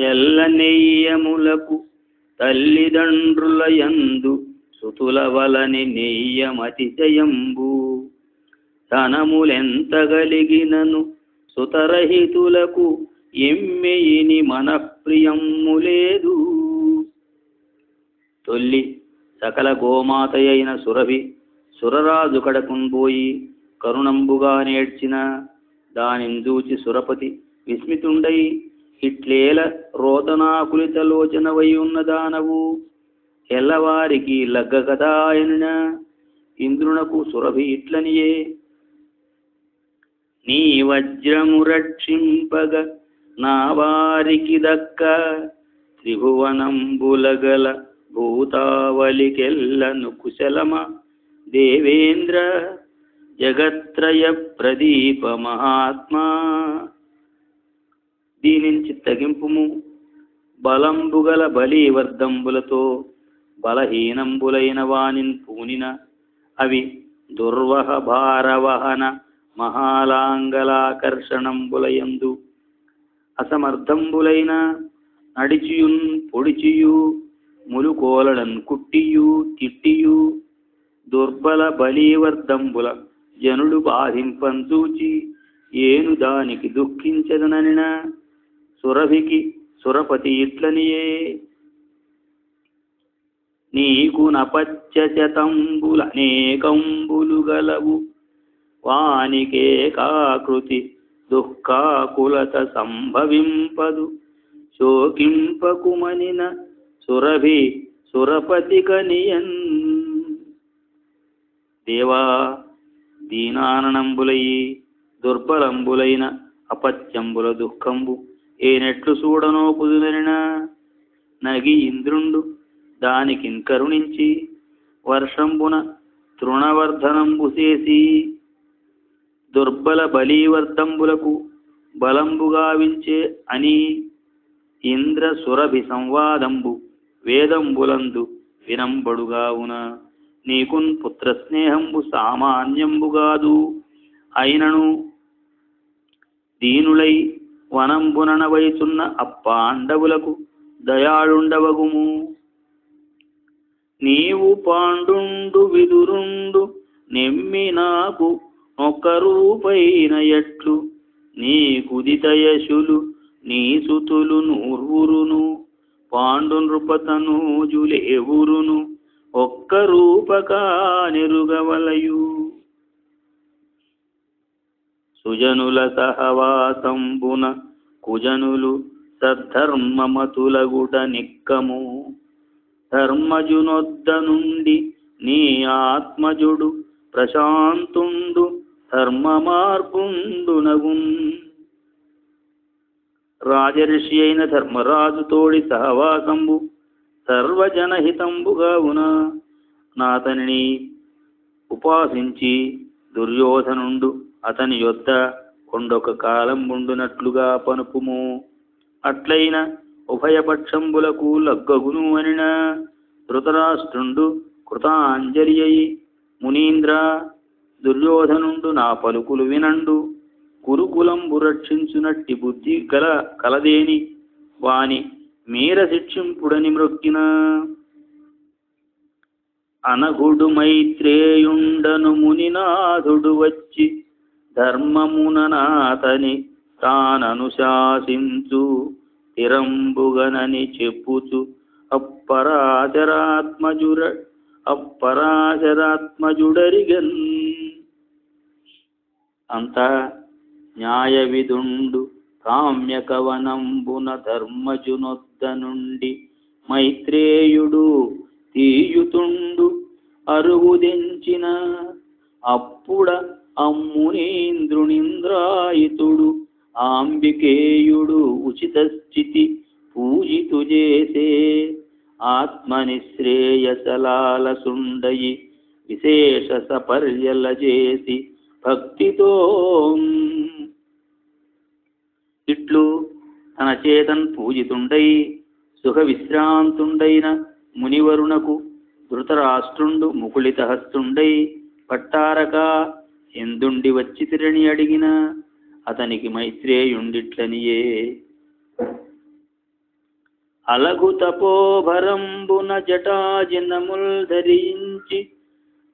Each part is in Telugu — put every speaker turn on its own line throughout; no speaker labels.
ఎల్ల నెయ్యములకు తల్లిదండ్రుల యందు సుతుల వలని నెయ్యమతిశయంబు. ధనములెంత గలిగినను సుతరహితులకు ఎమ్మెయిని మనఃప్రియమ్ము లేదు. తొల్లి సకల గోమాత అయిన సురభి సురరాజు కడకునిపోయి కరుణంబుగా నేర్చిన దానిని చూచి సురపతి విస్మితుండై ఇట్లేల రోదనాకులితలోచనవై ఉన్న దానవు ఎల్లవారికి లగ్గ కదా ఆయన ఇంద్రునకు సురభి ఇట్లనియే. నీ వజ్రము రక్షింపగ నా వారికి దక్క త్రిభువనంబులగల భూతావలికెల్లను కుశలమ దేవేంద్ర జగత్రయ ప్రదీప మహాత్మా. దీనించి చిత్తగింపుము బలంబుగల బలీవర్ధంబులతో బలహీనంబులైన వానిన్ పూనిన అవి దుర్వహ భారవహన మహాలాంగలాకర్షణంబులయందు అసమర్థంబులైన నడిచియున్ పొడిచియు ములుకోలడన్ కుట్టియు తిట్టియు దుర్బల బలీవర్ధంబుల జనుడు బాధింపంచూచి ఏను దానికి దుఃఖించదననిన సురభికి సురపతి ఇట్లనియే. నీకు నపచ్చతంబులనేకంబులు గలవు. వానికేకాకృతి దుఃఖాకులత సంభవింపదు. శోకింపకుమనిన సురభి సురపతి కనియన్ దేవా దీనానంబులయి దుర్బలంబులైన అపత్యంబుల దుఃఖంబు. ఏనెట్లు చూడనో కుదునరిన నగి ఇంద్రుండు దానికిన్ కరుణించి వర్షంబున తృణవర్ధనంబు చేసి దుర్బల బలీవర్ధంబులకు బలంబుగావించే అని ఇంద్ర సురభి సంవాదంబు వేదంబులందు వినంబడుగావున నీకున్ పుత్ర స్నేహంబు సామాన్యంబుగాదు అయినను దీనులై వనంబుననవైచున్న అప్పాండవులకు దయాళుండవగుము. నీవు పాండుండు విదురుండు నెమ్మి నాకు ఒక్కరూపైన ఎట్లు. నీ కుదితయశులు నీ సుతులు నూర్వురును. పాండు నృపతనూజులేవురును ఒక్క రూపకా నెరుగవలయు. సుజనుల సహవాసంబున కుజనులు సద్ధర్మమతులగుట నిక్కము. ధర్మజునొద్ద నుండి నీ ఆత్మజుడు ప్రశాంతుండు ధర్మ మార్పుండునగున్ రాజర్షి అయిన ధర్మరాజు తోడి సహవాసంబు సర్వజనహితంబుగావున నాతనిని ఉపాసించి దుర్యోధనుండు అతని యొద్ద కొండొక కాలం ఉండునట్లుగా పనుపుము. అట్లైన ఉభయపక్షంబులకు లగ్గగును అనిన ధృతరాష్ట్రుండు కృతాంజలి అయి మునీంద్ర దుర్యోధనుండు నా పలుకులు వినండు. కురుకులంబు రక్షించునట్టి బుద్ధి గల కలదేని వాని మీర శిక్షింపుడని మ్రొక్కిన. అనగుడు మైత్రేయుండను మునినాథుడు వచ్చి ధర్మముననాతని తాననుశాసించు తిరంబుగనని చెప్పుచు అప్పరాచరాత్మజుర అప్పరాచరాత్మజుడరిగన్ అంత న్యాయ విదుండు కామ్యకవనంబున ధర్మజునొద్ద నుండి మైత్రేయుడు తీయుతుండు అరువుదించిన అప్పుడ అమ్మునీంద్రునింద్రాయితుడు ఆంబికేయుడు ఉచిత స్థితి పూజితు చేసే. ఆత్మనిశ్రేయసలాలసుండయి విశేష సపర్యల చేసి భక్తితో ఇట్లు తన చేతన్ పూజితుండై సుఖ విశ్రాంతుండైన మునివరునకు ధృతరాష్ట్రుండు ముకుళితహస్తుండై పట్టారక ఎందుండి వచ్చి తిరని అడిగిన అతనికి మైత్రేయుండిట్లనియే. అలగు తపోభరంబున జటాజినముల్ ధరించి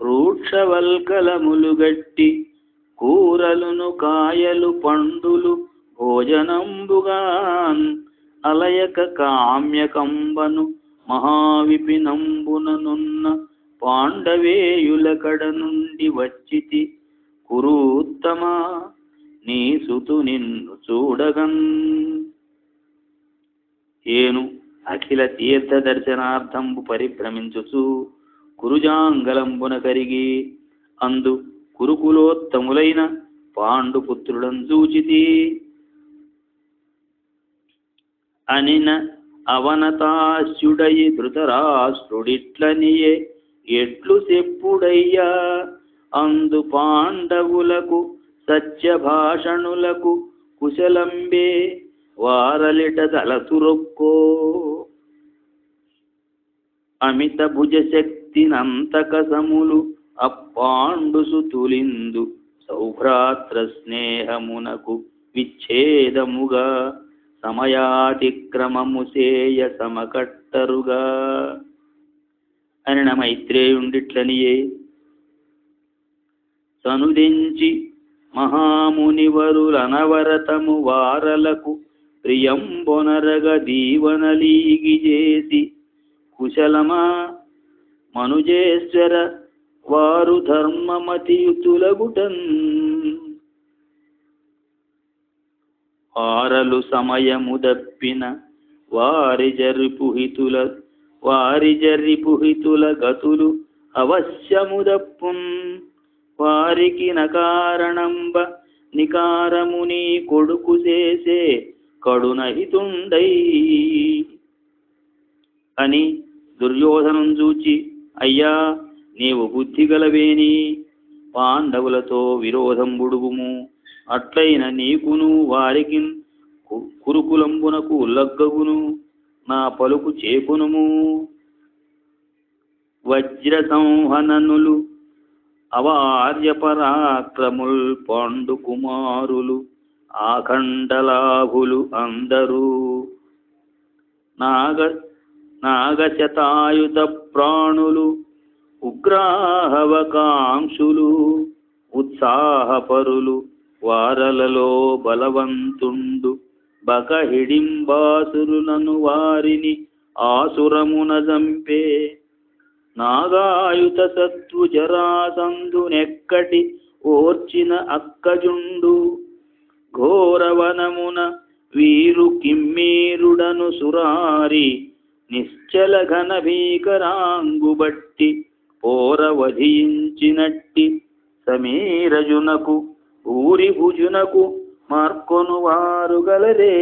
రూక్షవల్కలములు గట్టి కూరలును కాయలు పండులు భోజనంబుగాన్ అలయక కామ్యకంబను మహావిపినంబుననున్న పాండవేయుల కడ నుండి వచ్చితి కురూత్తమ నీ సుతు నిన్ను చూడగన్ ఏను అఖిల తీర్థ దర్శనార్థంబు పరిభ్రమించుచు కురుజాంగలంబున కరిగి అందు కురుకులోత్తములైన పాండుపుత్రుడం చూచితి. అనిన అవనతాశ్యుడయి ధృతరాష్ట్రుడిట్లనియే ఎట్లు చెప్పుడయ్యా. అందు పాండవులకు సత్యభాషణులకు కుశలంబే వారలిట తలసురొక్కో. అమిత భుజశక్తినంతక సములు అప్పాండుసు తులిందు సౌభ్రాత్ర స్నేహమునకు విచ్ఛేదముగా సమయాతిక్రమము సేయ సమకట్టరుగా. అని మైత్రేయుండిట్లనియే తనుదించి మహామునివరులనవరతము వారలకు ప్రియంబొనరగ దీవనలీగి చేసి కుశలమా మనుజేశ్వర వారు ధర్మమతియుతులగుటన్. వారలు సమయము దప్పిన వారి జరిపుహితుల వారి జరిపుహితుల గతులు అవశ్యముదప్పున్. వారికి నకారణంబ నికారముని కొడుకు చేసే కడునహితుండై అని దుర్యోధనం చూచి అయ్యా నీవు బుద్ధి గలవేని? పాండవులతో విరోధం బుడుగుము. అట్లైన నీకును వారికి కురుకులంబునకు ఉల్లగ్గగును నా పలుకు చేపునుము. వజ్ర సంహననులు అవార్య పరాక్రముల్ పాండు కుమారులు ఆఖండలాభులు అందరూ. నాగ నాగశతాయుధ ప్రాణులు ఉగ్రాహవకాంక్షులు ఉత్సాహపరులు వారలలో బలవంతుండు బకహిడింబాసురులను వారిని ఆసురమున జంపే నాగాయుత సత్వు జరాసంధునెక్కటి ఓర్చిన అక్కజుండు ఘోరవనమున వీరు కిమ్మీరుడను సురారి నిశ్చల ఘన భీకరాంగుబట్టి పోరవధించినట్టి సమీరజునకు ఊరి భుజునకు మార్కొను వారు గలరే